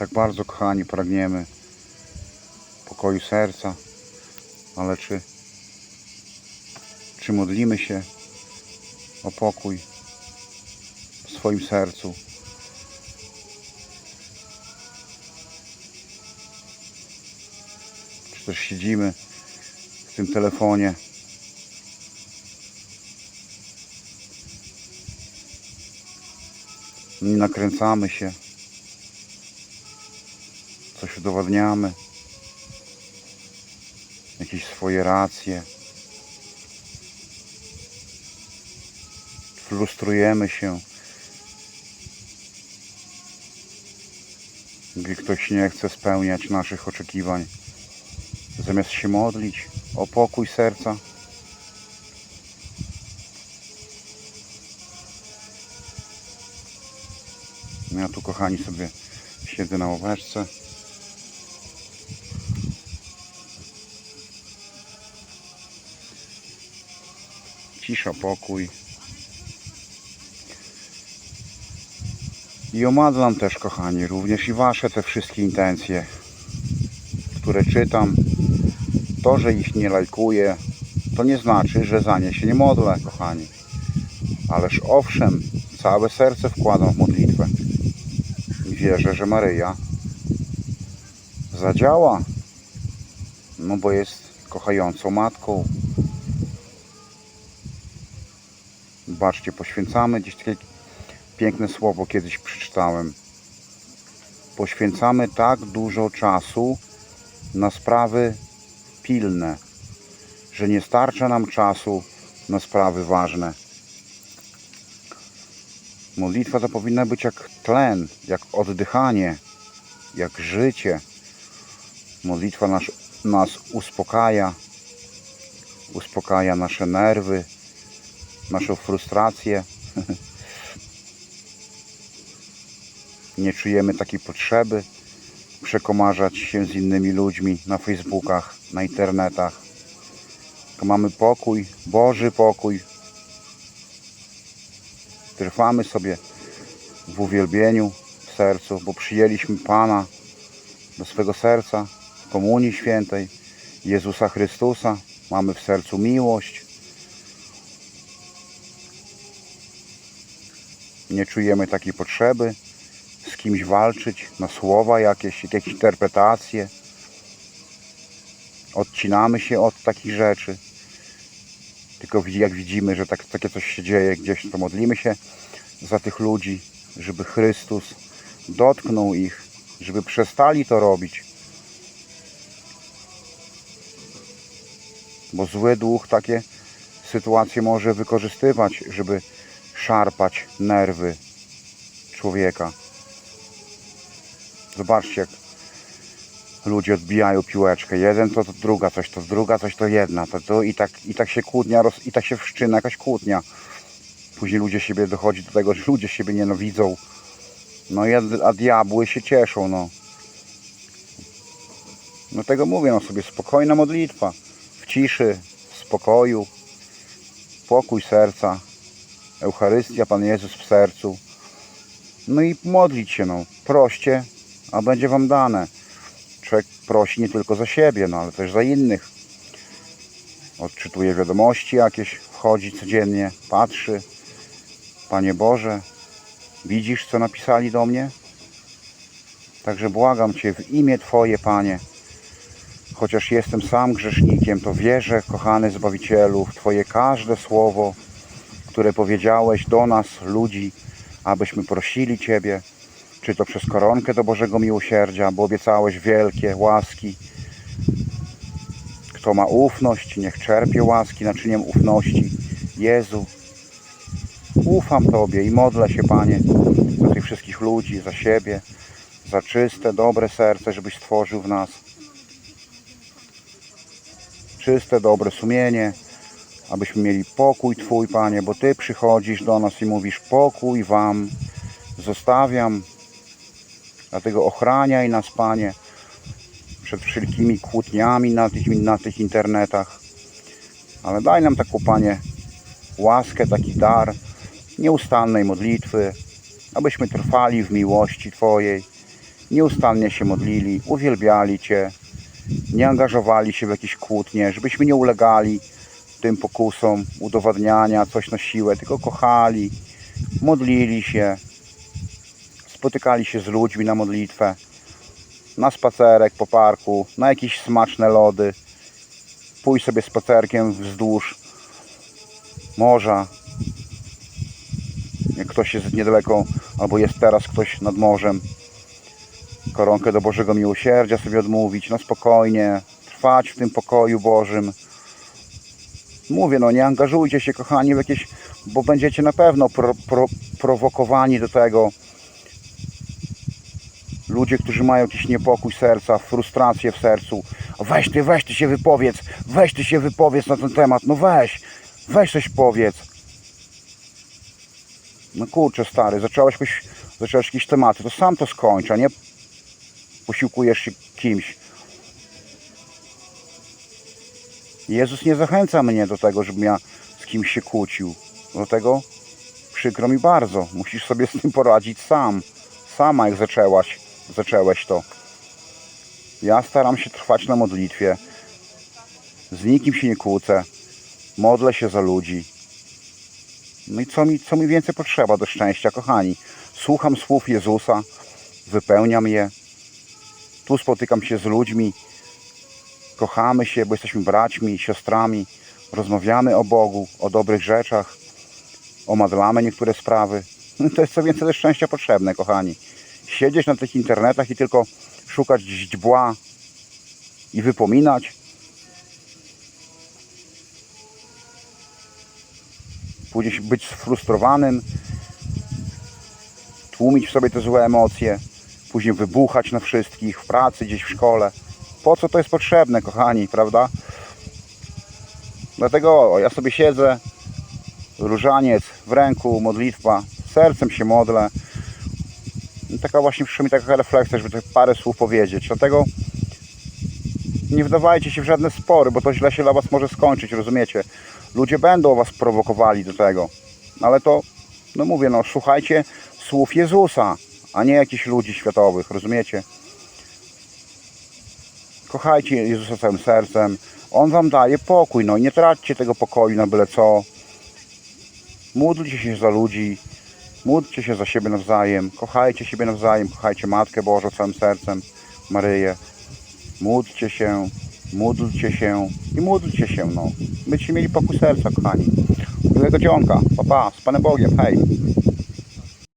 Tak bardzo, kochani, pragniemy pokoju serca, ale czy, czy modlimy się o pokój w swoim sercu? Czy też siedzimy w tym telefonie? Nie nakręcamy się, coś udowadniamy, jakieś swoje racje. Frustrujemy się, gdy ktoś nie chce spełniać naszych oczekiwań. Zamiast się modlić o pokój serca, Ja tu kochani sobie siedzę na ławeczce. Cisza, pokój. I omadlam też kochani, również i wasze te wszystkie intencje, które czytam. To, że ich nie lajkuję, to nie znaczy, że za nie się nie modlę, kochani. Ależ owszem, całe serce wkładam w modlitwę i wierzę, że Maryja zadziała. No bo jest kochającą matką. Baczcie, poświęcamy gdzieś takie piękne słowo kiedyś przeczytałem. Poświęcamy tak dużo czasu na sprawy pilne, że nie starcza nam czasu na sprawy ważne. Modlitwa to powinna być jak tlen, jak oddychanie, jak życie. Modlitwa nas, nas uspokaja, uspokaja nasze nerwy, naszą frustrację. Nie czujemy takiej potrzeby przekomarzać się z innymi ludźmi na Facebookach, na internetach. Mamy pokój, Boży pokój, trwamy sobie w uwielbieniu w sercu, bo przyjęliśmy Pana do swego serca Komunii Świętej Jezusa Chrystusa. Mamy w sercu miłość. Nie czujemy takiej potrzeby z kimś walczyć na słowa jakieś, jakieś interpretacje. Odcinamy się od takich rzeczy. Tylko jak widzimy, że tak, takie coś się dzieje gdzieś, to modlimy się za tych ludzi, żeby Chrystus dotknął ich, żeby przestali to robić. Bo zły duch takie sytuacje może wykorzystywać, żeby szarpać nerwy człowieka. Zobaczcie, jak ludzie odbijają piłeczkę. Jeden to, to druga coś, to druga coś, to jedna. To, to i, tak, I tak się kłótnia, roz, i tak się wszczyna jakaś kłótnia. Później ludzie siebie dochodzi do tego, że ludzie siebie nienawidzą. No a, a diabły się cieszą, no. No tego mówię, no sobie spokojna modlitwa. W ciszy, w spokoju, pokój serca, Eucharystia, Pan Jezus w sercu. No i modlić się, no. Proście, a będzie Wam dane człowiek prosi nie tylko za siebie, no ale też za innych. Odczytuje wiadomości jakieś, wchodzi codziennie, patrzy. Panie Boże, widzisz co napisali do mnie? Także błagam Cię w imię Twoje, Panie. Chociaż jestem sam grzesznikiem, to wierzę, kochany Zbawicielu, w Twoje każde słowo, które powiedziałeś do nas, ludzi, abyśmy prosili Ciebie, czy to przez koronkę do Bożego Miłosierdzia, bo obiecałeś wielkie łaski. Kto ma ufność, niech czerpie łaski naczyniem ufności. Jezu, ufam Tobie i modlę się, Panie, za tych wszystkich ludzi, za siebie, za czyste, dobre serce, żebyś stworzył w nas. Czyste, dobre sumienie, abyśmy mieli pokój Twój, Panie, bo Ty przychodzisz do nas i mówisz pokój Wam zostawiam, Dlatego ochraniaj nas, Panie, przed wszelkimi kłótniami na tych, na tych internetach. Ale daj nam taką, Panie, łaskę, taki dar nieustannej modlitwy, abyśmy trwali w miłości Twojej nieustannie się modlili, uwielbiali Cię, nie angażowali się w jakieś kłótnie, żebyśmy nie ulegali tym pokusom udowadniania coś na siłę, tylko kochali, modlili się, spotykali się z ludźmi na modlitwę, na spacerek po parku, na jakieś smaczne lody, pójść sobie spacerkiem wzdłuż morza, jak ktoś jest niedaleko, albo jest teraz ktoś nad morzem, koronkę do Bożego Miłosierdzia sobie odmówić, no spokojnie, trwać w tym pokoju Bożym. Mówię, no nie angażujcie się kochani w jakieś, bo będziecie na pewno pro, pro, prowokowani do tego. Ludzie, którzy mają jakiś niepokój serca, frustrację w sercu. Weź ty, weź ty się wypowiedz, weź ty się wypowiedz na ten temat, no weź, weź coś powiedz. No kurczę stary, zacząłeś, jakoś, zacząłeś jakieś tematy, to sam to skończ, a nie posiłkujesz się kimś. Jezus nie zachęca mnie do tego, żebym ja z kimś się kłócił. Dlatego przykro mi bardzo. Musisz sobie z tym poradzić sam. Sama jak zaczęłaś, zaczęłeś to. Ja staram się trwać na modlitwie. Z nikim się nie kłócę. Modlę się za ludzi. No i co mi, co mi więcej potrzeba do szczęścia, kochani? Słucham słów Jezusa, wypełniam je. Tu spotykam się z ludźmi, kochamy się, bo jesteśmy braćmi, siostrami, rozmawiamy o Bogu, o dobrych rzeczach, omadlamy niektóre sprawy. To jest co więcej do szczęścia potrzebne, kochani. Siedzieć na tych internetach i tylko szukać źdźbła i wypominać. Później być sfrustrowanym, tłumić w sobie te złe emocje, później wybuchać na wszystkich w pracy, gdzieś w szkole. Po co to jest potrzebne, kochani, prawda? Dlatego ja sobie siedzę, różaniec w ręku, modlitwa, sercem się modlę. I taka właśnie przyszła mi taka refleksja, żeby tak parę słów powiedzieć. Dlatego nie wdawajcie się w żadne spory, bo to źle się dla Was może skończyć, rozumiecie? Ludzie będą Was prowokowali do tego. Ale to, no mówię, no słuchajcie słów Jezusa, a nie jakichś ludzi światowych, rozumiecie? Kochajcie Jezusa całym sercem. On Wam daje pokój, no i nie traćcie tego pokoju na byle co. Módlcie się za ludzi, módlcie się za siebie nawzajem, kochajcie siebie nawzajem, kochajcie Matkę Bożą całym sercem, Maryję. Módlcie się, módlcie się i módlcie się, no. Byście mieli pokój serca, kochani. Miłego dzionka, pa, pa, z Panem Bogiem, hej.